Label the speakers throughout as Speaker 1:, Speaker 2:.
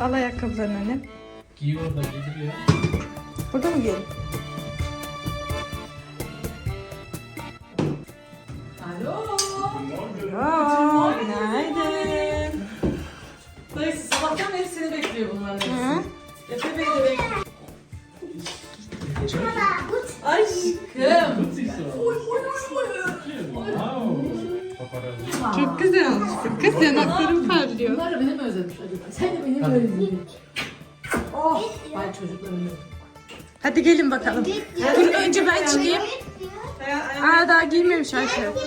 Speaker 1: Al ayakkabılarını annem.
Speaker 2: Giyiyor da giydiriyor.
Speaker 1: Burada mı giyelim?
Speaker 3: Alo.
Speaker 1: Aa, günaydın.
Speaker 3: Dayısı sabahtan beri seni bekliyor bunların hepsi.
Speaker 1: Hı?
Speaker 3: Efe Bey de bekliyor. Aşkım.
Speaker 1: Çok güzel olmuşsun. Kız yanaklarım parlıyor.
Speaker 3: Bunlar da beni mi özlemiş acaba? Sen özledin? Oh. Çocuklarım.
Speaker 1: Hadi gelin bakalım. Dur önce ben çıkayım. Aa daha giymemiş Ayşe.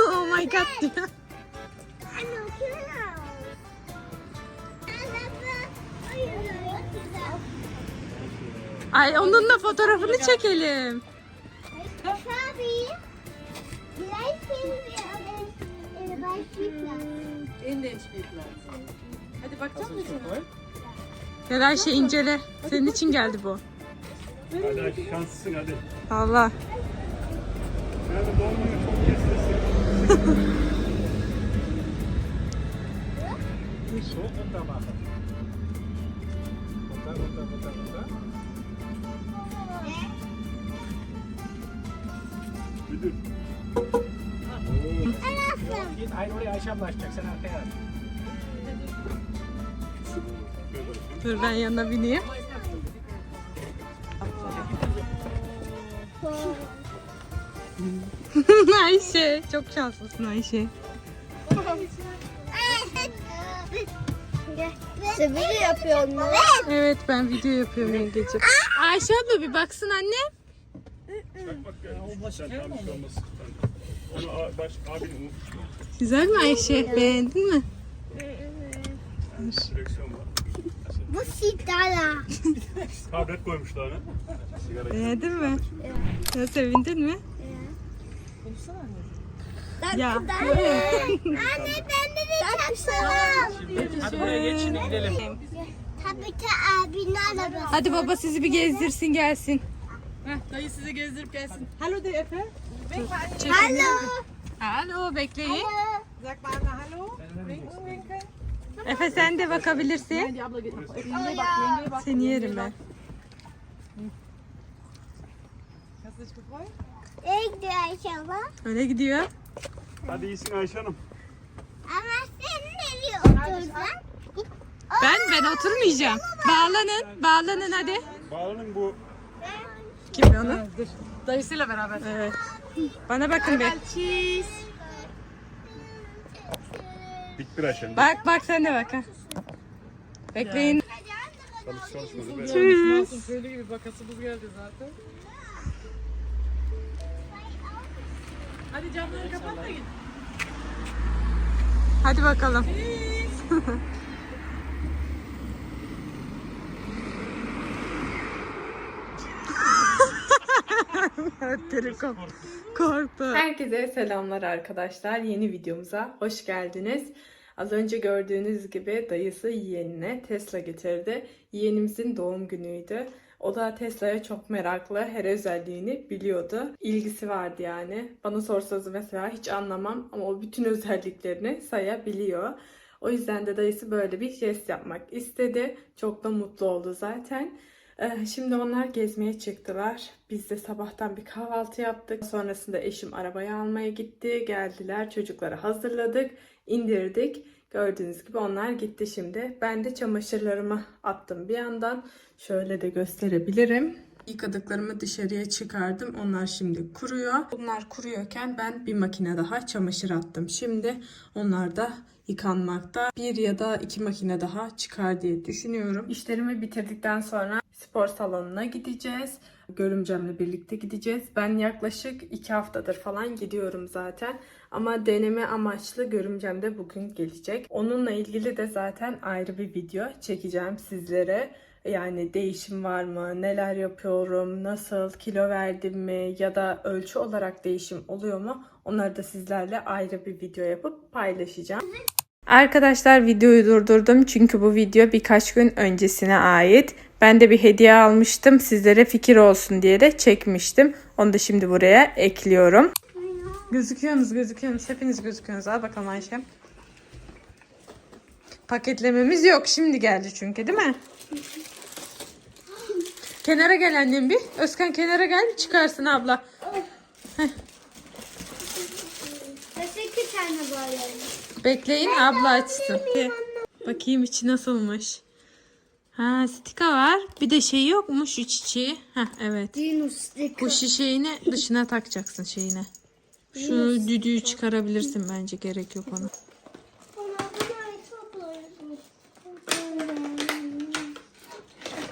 Speaker 4: Oh my god,
Speaker 1: Ay onunla fotoğrafını çekelim.
Speaker 4: Äh, bei Spielplatz.
Speaker 3: En de büyükler. Hadi bakacak mısın?
Speaker 1: Gel Ayşe incele. Senin için geldi bu.
Speaker 5: Hadi Ayşe şanslısın hadi.
Speaker 1: Allah.
Speaker 5: Nerede doğum günü çok geçti. So runter machen. Runter, runter, runter, runter. Müdür. Git Aynur oraya Ayşe abla açacak sen arkaya aç.
Speaker 1: Dur ben yanına bineyim. Ayşe. Çok şanslısın Ayşe.
Speaker 4: Sen video yapıyorsun mu?
Speaker 1: Evet ben video yapıyorum yengeciğim. Ayşe abla bir baksın anne.
Speaker 5: Bak gel. Sen tam bir olmasın. Onu a- baş, abinin unutma.
Speaker 1: Güzel mi Ayşe? Beğendin mi?
Speaker 5: Direksiyon var.
Speaker 4: Bu sigara.
Speaker 5: Tablet koymuşlar ona. Sigara
Speaker 1: Beğendin mi? Ya sevindin mi? Ya.
Speaker 4: Anne ben de çaksana.
Speaker 2: Hadi buraya geç şimdi gidelim.
Speaker 4: Tabii ki abinin arabası.
Speaker 1: Hadi baba sizi bir gezdirsin gelsin.
Speaker 3: Dayı size gezdirip gelsin. Hallo de Efe.
Speaker 4: Hallo.
Speaker 1: Alo bekleyin.
Speaker 3: Sag mal einmal Hallo. Winken, winken.
Speaker 1: Efe sen de bakabilirsin.
Speaker 3: Abla git. Yengeye bak, yengeye bak.
Speaker 1: Seni yerim ben.
Speaker 3: Hast du dich gefreut?
Speaker 4: İyi gidiyor abla.
Speaker 1: Öyle gidiyor.
Speaker 5: Hadi iyisin Ayşe Hanım.
Speaker 4: Ama sen nereye oturacaksın?
Speaker 1: Ben ben oturmayacağım. Bağlanın. Bağlanın hadi.
Speaker 5: Bağlanın bu
Speaker 1: Kim onu?
Speaker 3: Dayısıyla beraber.
Speaker 1: Evet. Bana bakın bir.
Speaker 3: Cheese.
Speaker 5: diktir Ayşe.
Speaker 1: Bak bak sen de bak. ha. Bekleyin.
Speaker 5: Çalış çalışmadı. be.
Speaker 1: Tschüss.
Speaker 3: Köylü gibi bakasımız geldi zaten. Hadi camları kapat da git.
Speaker 1: Hadi bakalım. Telekom korktu. Herkese selamlar arkadaşlar. Yeni videomuza hoş geldiniz. Az önce gördüğünüz gibi dayısı yeğenine Tesla getirdi. Yeğenimizin doğum günüydü. O da Tesla'ya çok meraklı, her özelliğini biliyordu. İlgisi vardı yani. Bana sorsanız mesela hiç anlamam ama o bütün özelliklerini sayabiliyor. O yüzden de dayısı böyle bir jest yapmak istedi. Çok da mutlu oldu zaten. Ee, Şimdi onlar gezmeye çıktılar. Biz de sabahtan bir kahvaltı yaptık. Sonrasında eşim arabayı almaya gitti. Geldiler, çocukları hazırladık, indirdik. Gördüğünüz gibi onlar gitti şimdi. Ben de çamaşırlarımı attım bir yandan. Şöyle de gösterebilirim. Yıkadıklarımı dışarıya çıkardım. Onlar şimdi kuruyor. Bunlar kuruyorken ben bir makine daha çamaşır attım. Şimdi onlar da yıkanmakta. Bir ya da iki makine daha çıkar diye düşünüyorum. İşlerimi bitirdikten sonra spor salonuna gideceğiz. Görümcemle birlikte gideceğiz. Ben yaklaşık iki haftadır falan gidiyorum zaten. Ama deneme amaçlı görümcem de bugün gelecek. Onunla ilgili de zaten ayrı bir video çekeceğim sizlere. Yani değişim var mı? Neler yapıyorum? Nasıl? Kilo verdim mi? Ya da ölçü olarak değişim oluyor mu? Onları da sizlerle ayrı bir video yapıp paylaşacağım. Arkadaşlar videoyu durdurdum çünkü bu video birkaç gün öncesine ait. Ben de bir hediye almıştım. Sizlere fikir olsun diye de çekmiştim. Onu da şimdi buraya ekliyorum. Gözüküyorsunuz, gözüküyorsunuz. Hepiniz gözüküyorsunuz. Al bakalım Ayşem. Paketlememiz yok. Şimdi geldi çünkü değil mi? Kenara gel annem bir. Özkan kenara gel. Çıkarsın abla.
Speaker 4: Başka iki tane böyle.
Speaker 1: Bekleyin abla açsın. Bakayım içi nasılmış. Ha stika var. Bir de şey yok mu şu çiçeği? Ha evet. Bu şişeğini dışına takacaksın şeyine. Şu düdüğü çıkarabilirsin bence gerek yok ona.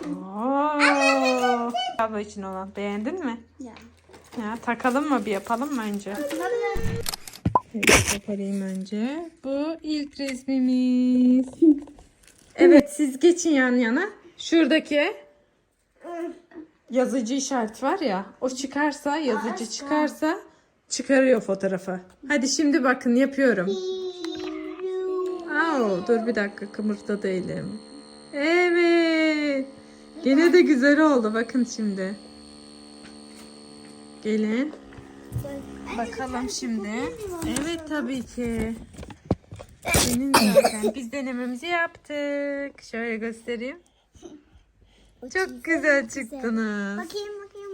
Speaker 1: Oo. Abla için olan beğendin mi?
Speaker 4: Ya.
Speaker 1: Ya takalım mı bir yapalım mı önce? Yapayım önce. Bu ilk resmimiz. Evet siz geçin yan yana. Şuradaki yazıcı işaret var ya. O çıkarsa yazıcı çıkarsa çıkarıyor fotoğrafı. Hadi şimdi bakın yapıyorum. Au, dur bir dakika kımırda değilim. Evet. Gene de güzel oldu. Bakın şimdi. Gelin. Bakalım şimdi. Evet tabii ki. Senin zaten. Biz denememizi yaptık. Şöyle göstereyim. Çok güzel çıktınız.
Speaker 4: Bakayım bakayım.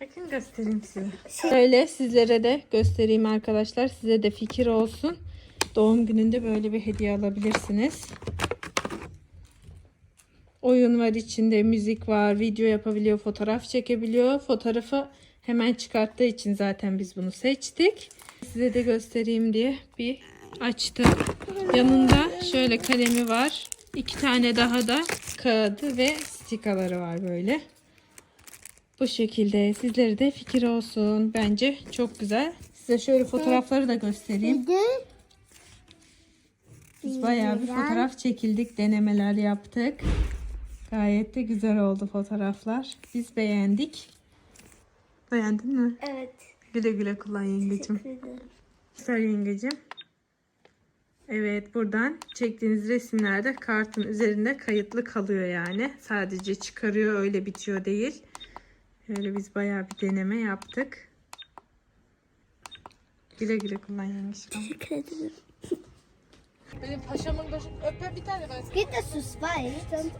Speaker 1: Bakın göstereyim size. Şöyle sizlere de göstereyim arkadaşlar. Size de fikir olsun. Doğum gününde böyle bir hediye alabilirsiniz. Oyun var içinde, müzik var, video yapabiliyor, fotoğraf çekebiliyor. Fotoğrafı hemen çıkarttığı için zaten biz bunu seçtik. Size de göstereyim diye bir açtım. Yanında şöyle kalemi var. İki tane daha da kağıdı ve stikaları var böyle. Bu şekilde sizlere de fikir olsun. Bence çok güzel. Size şöyle fotoğrafları da göstereyim. Biz bayağı bir fotoğraf çekildik, denemeler yaptık. Gayet de güzel oldu fotoğraflar. Biz beğendik. Beğendin mi?
Speaker 4: Evet.
Speaker 1: Güle güle kullan yengecim. Güzel yengecim. Evet buradan çektiğiniz resimlerde kartın üzerinde kayıtlı kalıyor yani. Sadece çıkarıyor öyle bitiyor değil. Öyle biz bayağı bir deneme yaptık. Güle güle kullan yengecim.
Speaker 4: Teşekkür ederim.
Speaker 1: Benim paşamın başı öpe bir tane ben.
Speaker 4: Geht das zu zweit?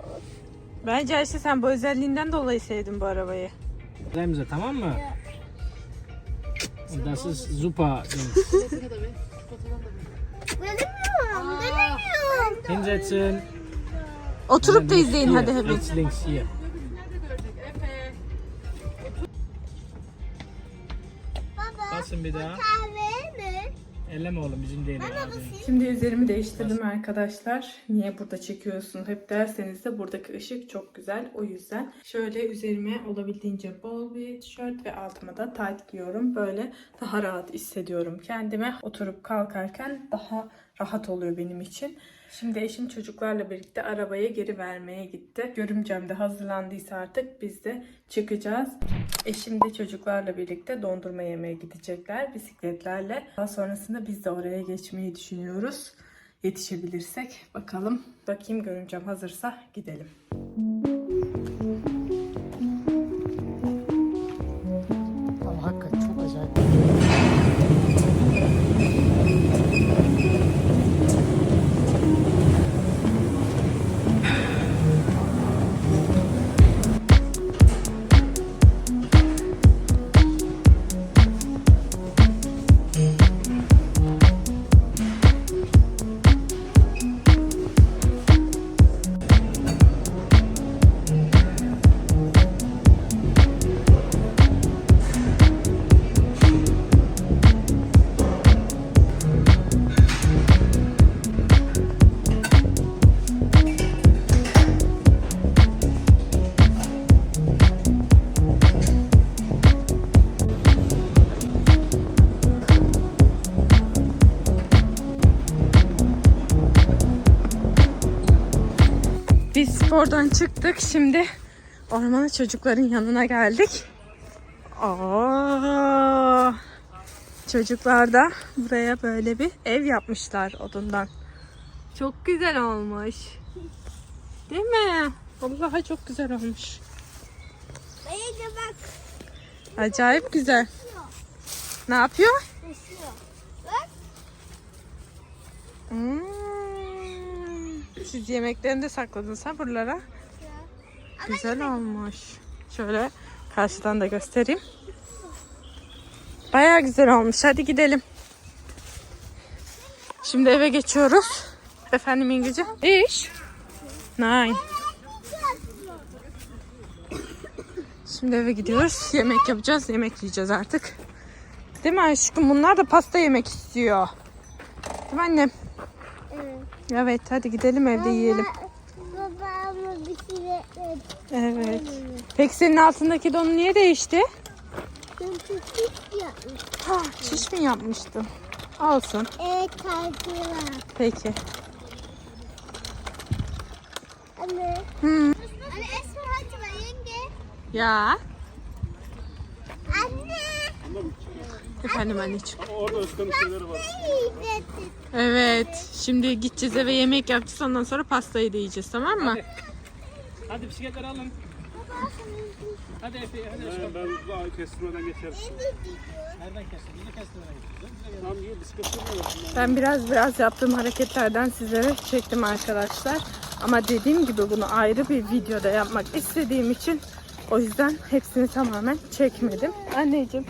Speaker 1: Bence Ayşe sen bu özelliğinden dolayı sevdin bu arabayı.
Speaker 2: Bremse tamam mı? Das ist super. Hinsetzen.
Speaker 1: Oturup da izleyin hadi hepiniz.
Speaker 2: Rechts, links, hier. Basın bir daha. Elleme oğlum bizim değil.
Speaker 1: Şimdi üzerimi değiştirdim arkadaşlar. Niye burada çekiyorsun hep derseniz de buradaki ışık çok güzel. O yüzden şöyle üzerime olabildiğince bol bir tişört ve altıma da tight giyiyorum. Böyle daha rahat hissediyorum kendime. Oturup kalkarken daha rahat oluyor benim için. Şimdi eşim çocuklarla birlikte arabaya geri vermeye gitti. Görümcem de hazırlandıysa artık biz de çıkacağız. Eşim de çocuklarla birlikte dondurma yemeye gidecekler bisikletlerle. Daha sonrasında biz de oraya geçmeyi düşünüyoruz. Yetişebilirsek bakalım. Bakayım görümcem hazırsa gidelim.
Speaker 3: Ama
Speaker 1: Spordan çıktık. Şimdi ormana çocukların yanına geldik. Aa, çocuklar da buraya böyle bir ev yapmışlar odundan. çok güzel olmuş. Değil mi? Vallahi çok güzel olmuş.
Speaker 4: Bence bak.
Speaker 1: Acayip güzel. Ne yapıyor?
Speaker 4: Bak.
Speaker 1: Hmm. Siz yemeklerini de sakladınız ha buralara. Güzel olmuş. Şöyle karşıdan da göstereyim. Baya güzel olmuş. Hadi gidelim. Şimdi eve geçiyoruz. Efendim İngilizce? İş. Nine. Şimdi eve gidiyoruz. Yemek yapacağız. Yemek yiyeceğiz artık. Değil mi aşkım? Bunlar da pasta yemek istiyor. Değil mi annem?
Speaker 4: Evet.
Speaker 1: Hadi gidelim evde yiyelim.
Speaker 4: Babamla bir şey dedi.
Speaker 1: Evet. Peki senin altındaki don niye değişti?
Speaker 4: Çünkü hiç yapmış.
Speaker 1: Ha, şiş mi yapmıştın? Olsun.
Speaker 4: Evet kalkıyorlar.
Speaker 1: Peki.
Speaker 4: Anne.
Speaker 1: Hı.
Speaker 4: Anne Esmer hadi yenge.
Speaker 1: Ya.
Speaker 4: Anne.
Speaker 1: Efendim anneciğim.
Speaker 5: Orada Özkan'ın şeyleri var.
Speaker 1: Evet. Şimdi gideceğiz eve yemek yapacağız. Ondan sonra pastayı da yiyeceğiz tamam mı?
Speaker 2: Hadi bisikletleri alın. Hadi Efe, hadi.
Speaker 5: Ben, ben daha kestirmeden geçerim.
Speaker 2: Nereden kestin? Yine kestirmeden gidiyorsun.
Speaker 5: Tamam iyi bisiklet sürmüyorum.
Speaker 1: Ben biraz biraz yaptığım hareketlerden sizlere çektim arkadaşlar. Ama dediğim gibi bunu ayrı bir videoda yapmak istediğim için o yüzden hepsini tamamen çekmedim. Anneciğim.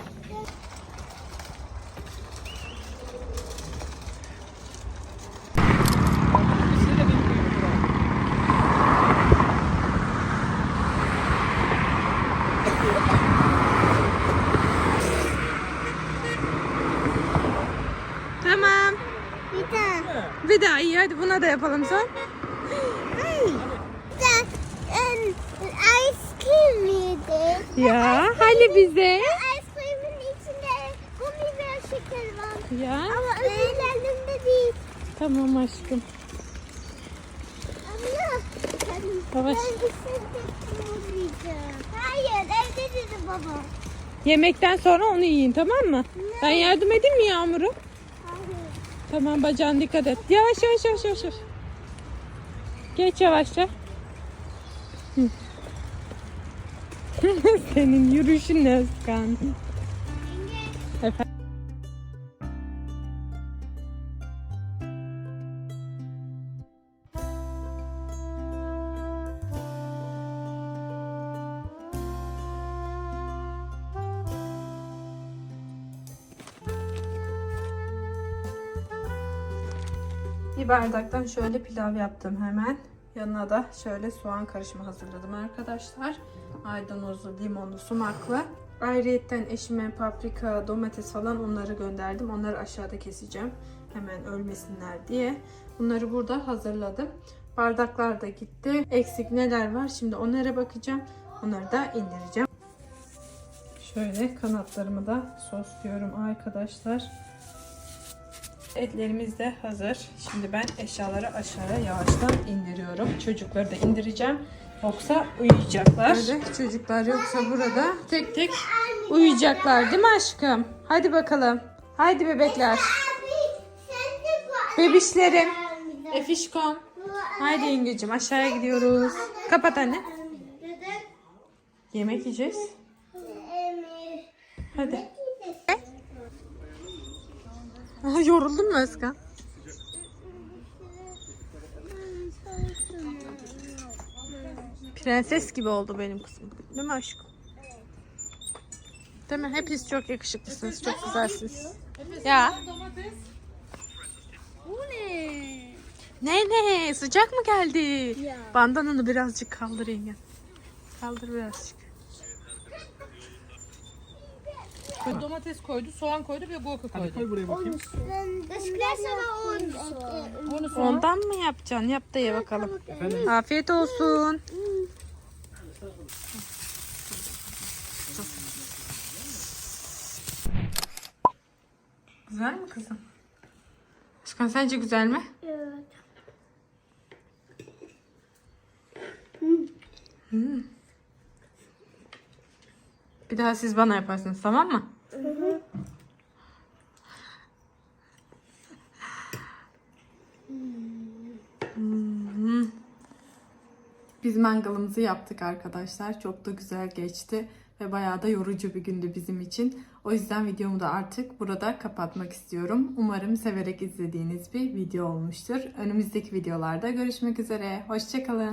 Speaker 1: Tamam.
Speaker 4: Bir daha.
Speaker 1: Bir daha iyi hadi buna da yapalım son.
Speaker 4: Ice cream miydi?
Speaker 1: Ya hadi bize.
Speaker 4: Ice cream'in içinde gummi ve şeker var.
Speaker 1: Ya
Speaker 4: Ama öbürlerinde değil.
Speaker 1: tamam aşkım.
Speaker 4: Abla. Ben,
Speaker 1: Yavaş.
Speaker 4: ben olmayacağım. Hayır evde dedi baba.
Speaker 1: Yemekten sonra onu yiyin tamam mı? Ben yardım edeyim mi Yağmur'u? Tamam bacağına dikkat et. Yavaş yavaş yavaş yavaş. yavaş. Geç yavaşça. Senin yürüyüşün ne Özkan? Efendim? Bir bardaktan şöyle pilav yaptım hemen. Yanına da şöyle soğan karışımı hazırladım arkadaşlar. Maydanozlu, limonlu, sumaklı. Ayrıyetten eşime paprika, domates falan onları gönderdim. Onları aşağıda keseceğim. Hemen ölmesinler diye. Bunları burada hazırladım. Bardaklar da gitti. Eksik neler var şimdi onlara bakacağım. Onları da indireceğim. Şöyle kanatlarımı da sosluyorum arkadaşlar. Etlerimiz de hazır. Şimdi ben eşyaları aşağıya yavaştan indiriyorum. Çocukları da indireceğim. Yoksa uyuyacaklar. Böyle çocuklar yoksa burada tek tek uyuyacaklar değil mi aşkım? Hadi bakalım. Haydi bebekler. Bebişlerim. Efişkom. Haydi İngilizcim aşağıya gidiyoruz. Kapat anne. Yemek yiyeceğiz. Hadi. Yoruldun mu Özkan? Prenses gibi oldu benim kızım. Değil mi aşkım? Değil mi? Hepiniz çok yakışıklısınız. Çok güzelsiniz. Ya.
Speaker 4: Bu ne?
Speaker 1: Ne ne? Sıcak mı geldi?
Speaker 4: Ya.
Speaker 1: Bandanını birazcık kaldır yenge. Kaldır birazcık. Domates koydu, soğan koydu ve gurka
Speaker 2: Hadi koy buraya bakayım.
Speaker 4: Eskiden sana on.
Speaker 2: Onu sonra.
Speaker 1: Ondan mı yapacaksın? Yap da ye bakalım.
Speaker 2: Efendim?
Speaker 1: Afiyet olsun. Güzel mi kızım? Aşkım sence güzel mi?
Speaker 4: Evet.
Speaker 1: Bir daha siz bana yaparsınız tamam mı? Biz mangalımızı yaptık arkadaşlar. Çok da güzel geçti ve bayağı da yorucu bir gündü bizim için. O yüzden videomu da artık burada kapatmak istiyorum. Umarım severek izlediğiniz bir video olmuştur. Önümüzdeki videolarda görüşmek üzere. Hoşçakalın.